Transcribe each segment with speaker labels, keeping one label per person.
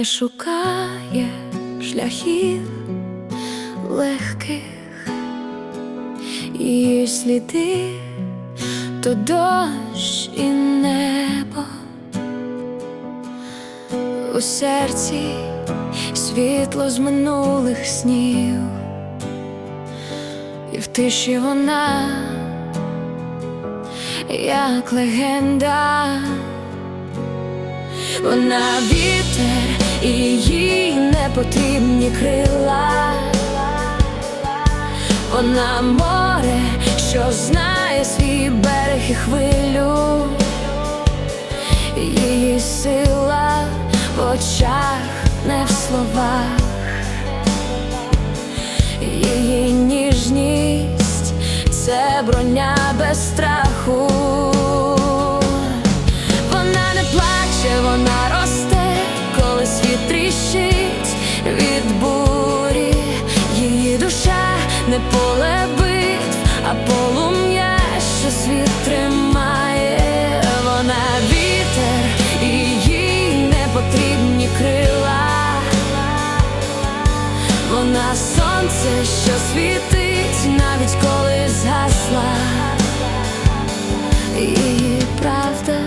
Speaker 1: не шукає шляхів легких її сліди, то дощ і небо у серці світло з минулих снів, і в тиші вона, як легенда. Вона вітер і їй не потрібні крила. Вона море, що знає свій берег і хвилю. Її сила в очах, не в словах. Її ніжність це броня без страху. Вона не плаче, вона поле битв, а полум'я, що світ тримає. Вона вітер, і їй не потрібні крила. Вона сонце, що світить, навіть коли згасла. Її правда,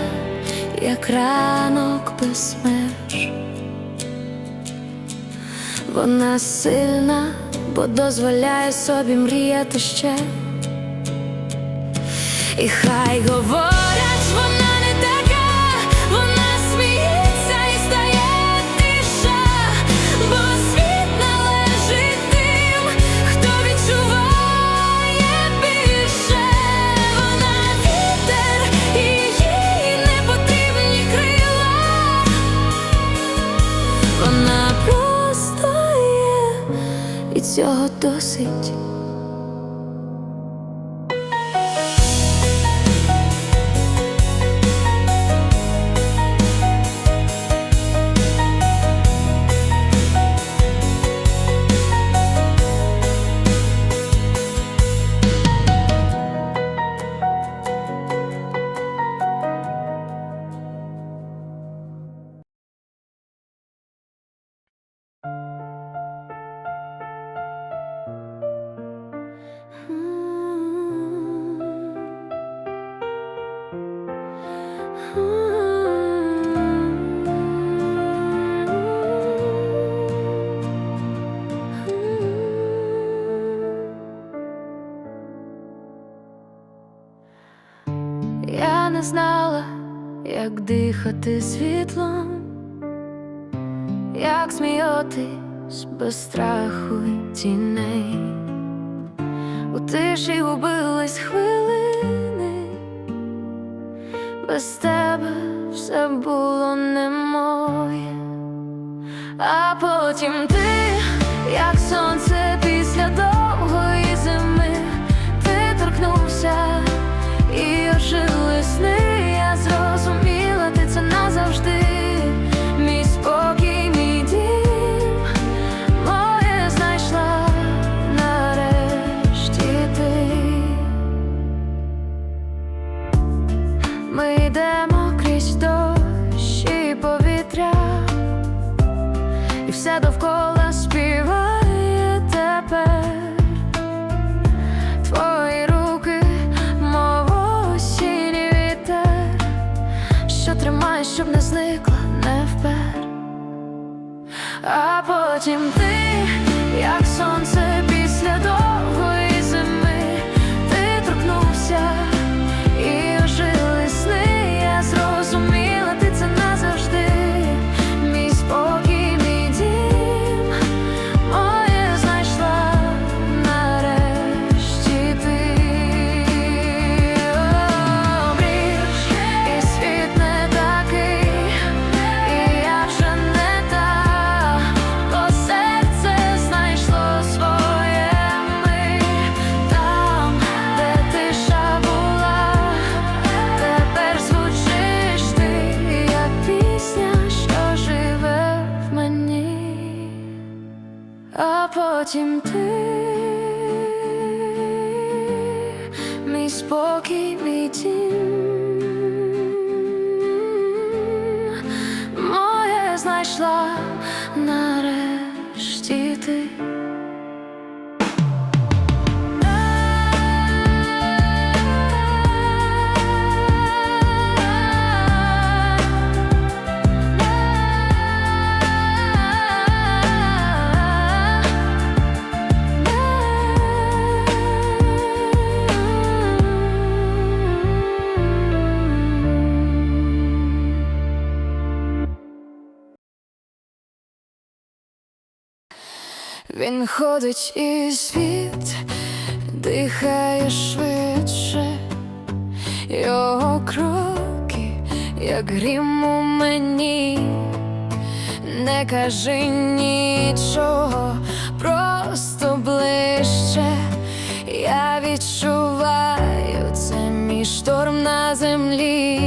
Speaker 1: як ранок без меж. Вона сильна, бо дозволяє собі мріяти ще. І хай говорять, і цього як дихати світлом, як сміятись без страху й тіней. У тиші губились хвилини, без тебе все було не моє, а потім ти, Він ходить і світ, дихає швидше, його кроки, як грім у мені, не кажи нічого, просто ближче. Я відчуваю це мій шторм на землі.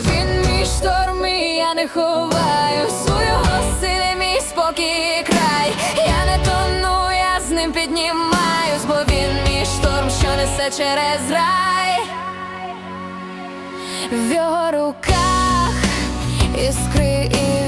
Speaker 1: Він мій шторм, і я не ховаю свого сили спокій край, я не тону, я з ним піднімаюсь, бо він мій шторм, що несе через рай. В його руках іскри і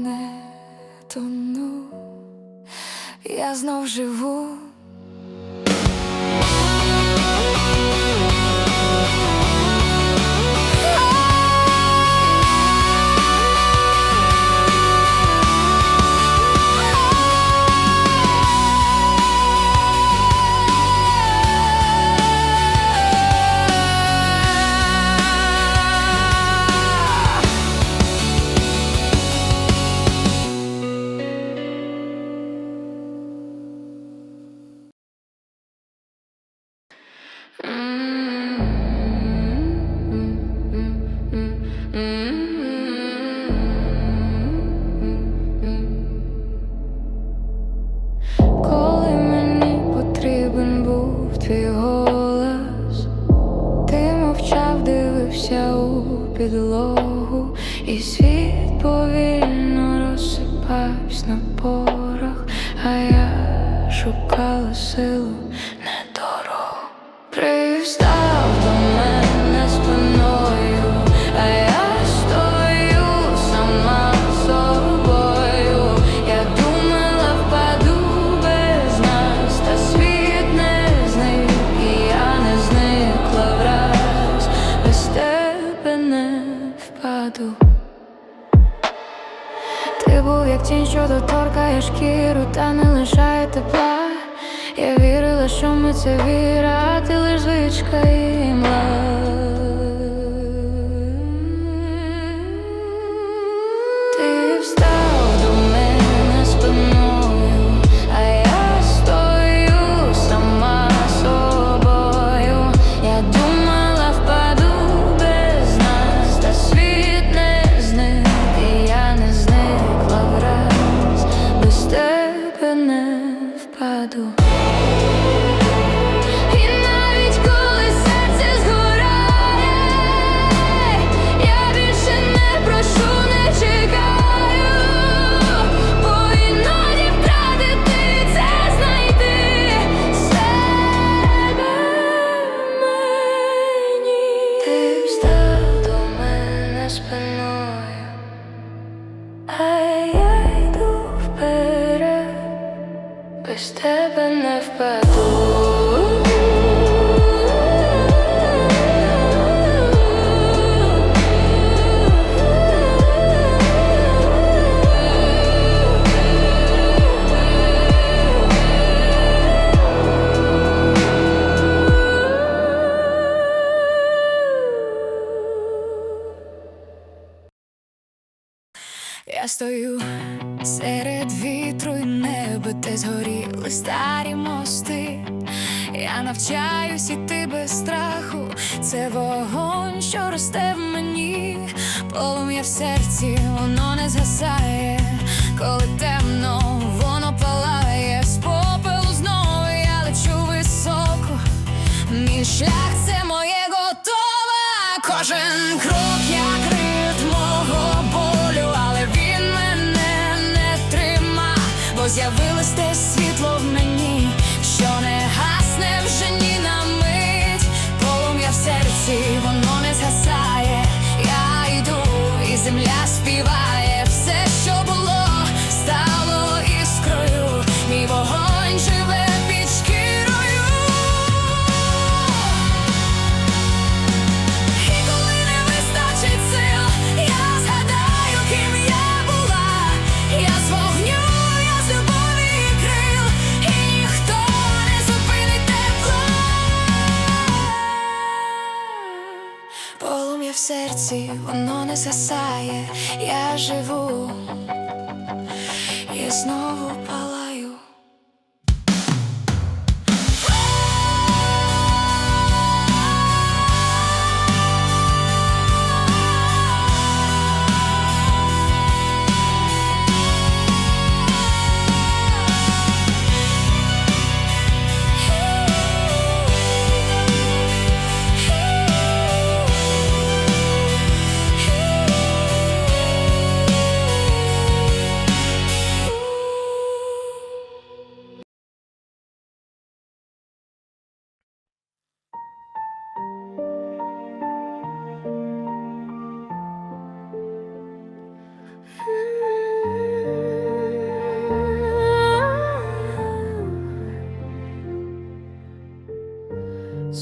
Speaker 1: не тону, я знов живу. а я шукала силу та не лишає тепла. Я вірила, що ми це віра, ти лиш звичка. серед вітру і неби те згоріли старі мости. Я навчаюсь іти без страху, це вогонь, що росте в мені, полум'я в серці, воно не згасає, коли темно, воно палає, з попелу знову я лечу високо, мій шлях це моє готове, кожен крок.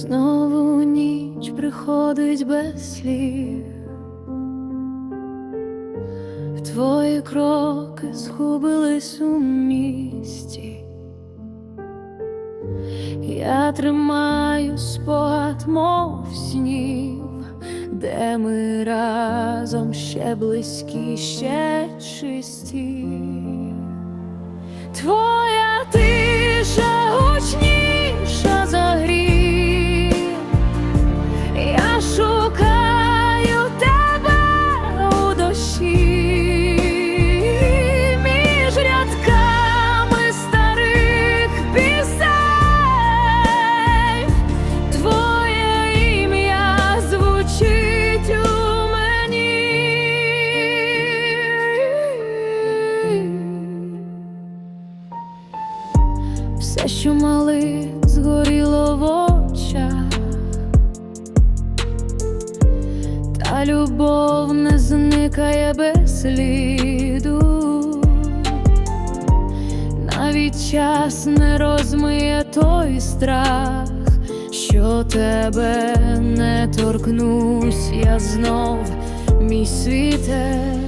Speaker 1: Знову
Speaker 2: ніч приходить без слів, в твої кроки згубились у місті. Я тримаю спогад, мов снів, де ми разом ще близькі, ще чисті. Час не розмиє той страх, що тебе не торкнусь, я знов мій світе.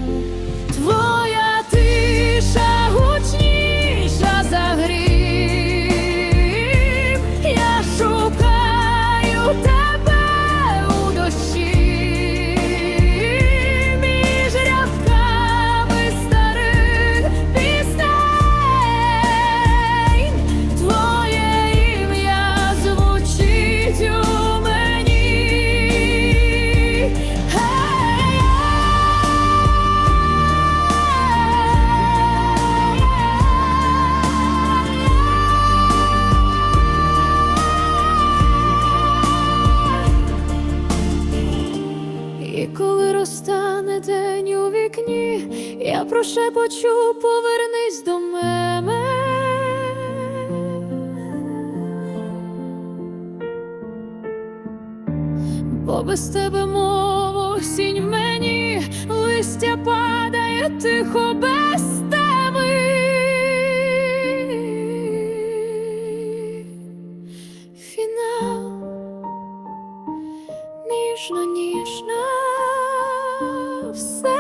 Speaker 2: Прошепочу, повернись до мене. Бо без тебе мов осінь в мені, листя падає тихо без тебе. Фінал ніжно, ніжно все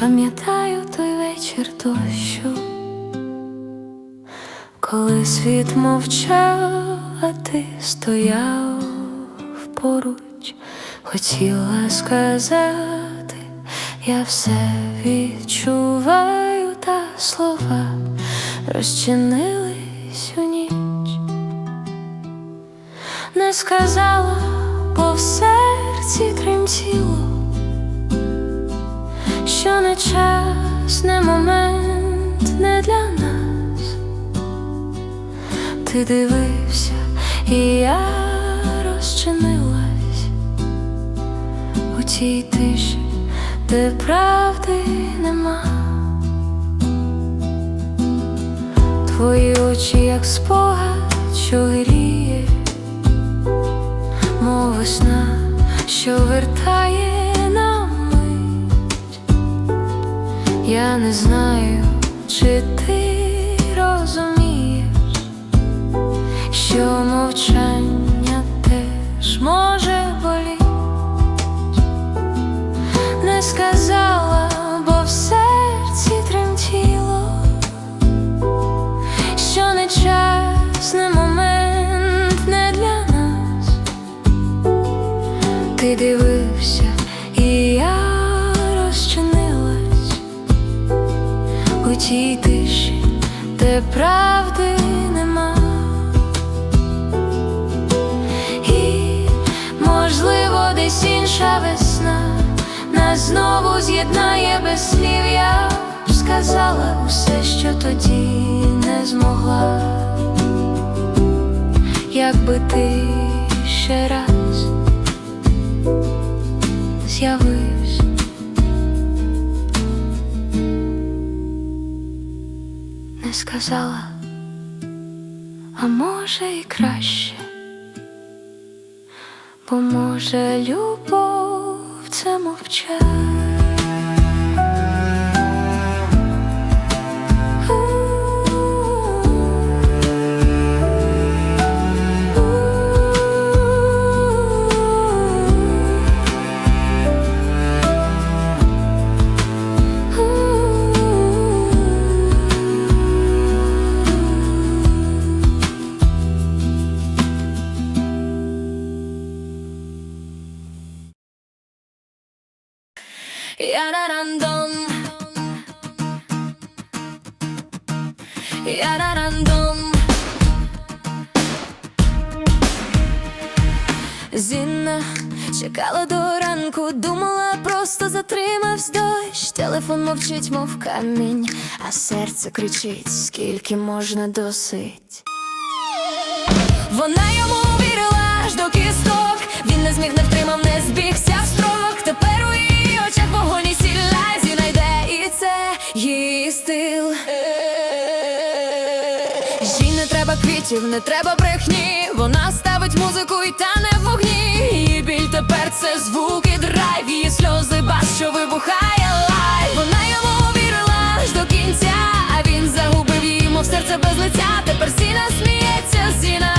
Speaker 1: Пам'ятаю той вечір дощу, коли світ мовчав, а ти стояв поруч, хотіла сказати, я все відчуваю, та слова розчинились у ніч. Не сказала, бо в серці тремтіло не час, не момент не для нас. Ти дивився, і я розчинилась у тій тиші, де правди нема. Твої очі, як спогад, що гріє, мов весна, що вертає Я не знаю, чи ти розумієш, що мовчання теж може боліти. Не сказала, правди нема. І, можливо, десь інша весна нас знову з'єднає без слів. Я сказала усе, що тоді не змогла. Якби ти ще раз з'явився. Сказала, а може і краще, бо може любов це мовчать. Чекала до ранку, думала, просто затримавсь дощ. Телефон мовчить, мов камінь, а серце кричить, скільки можна досить. Вона йому вірила аж до кісток. Він не зміг, не втримав, не збігся в строк. Тепер у її очах вогонь і сілля зінайде, і це її стил. Жінь не треба квітів, не треба брехні. Вона ставить музику і тане тепер це звуки драйв, її сльози бас, що вибухає лайв. Вона йому вірила аж до кінця, а він загубив її, мов серце без лиця. Тепер сіна сміється, Зіна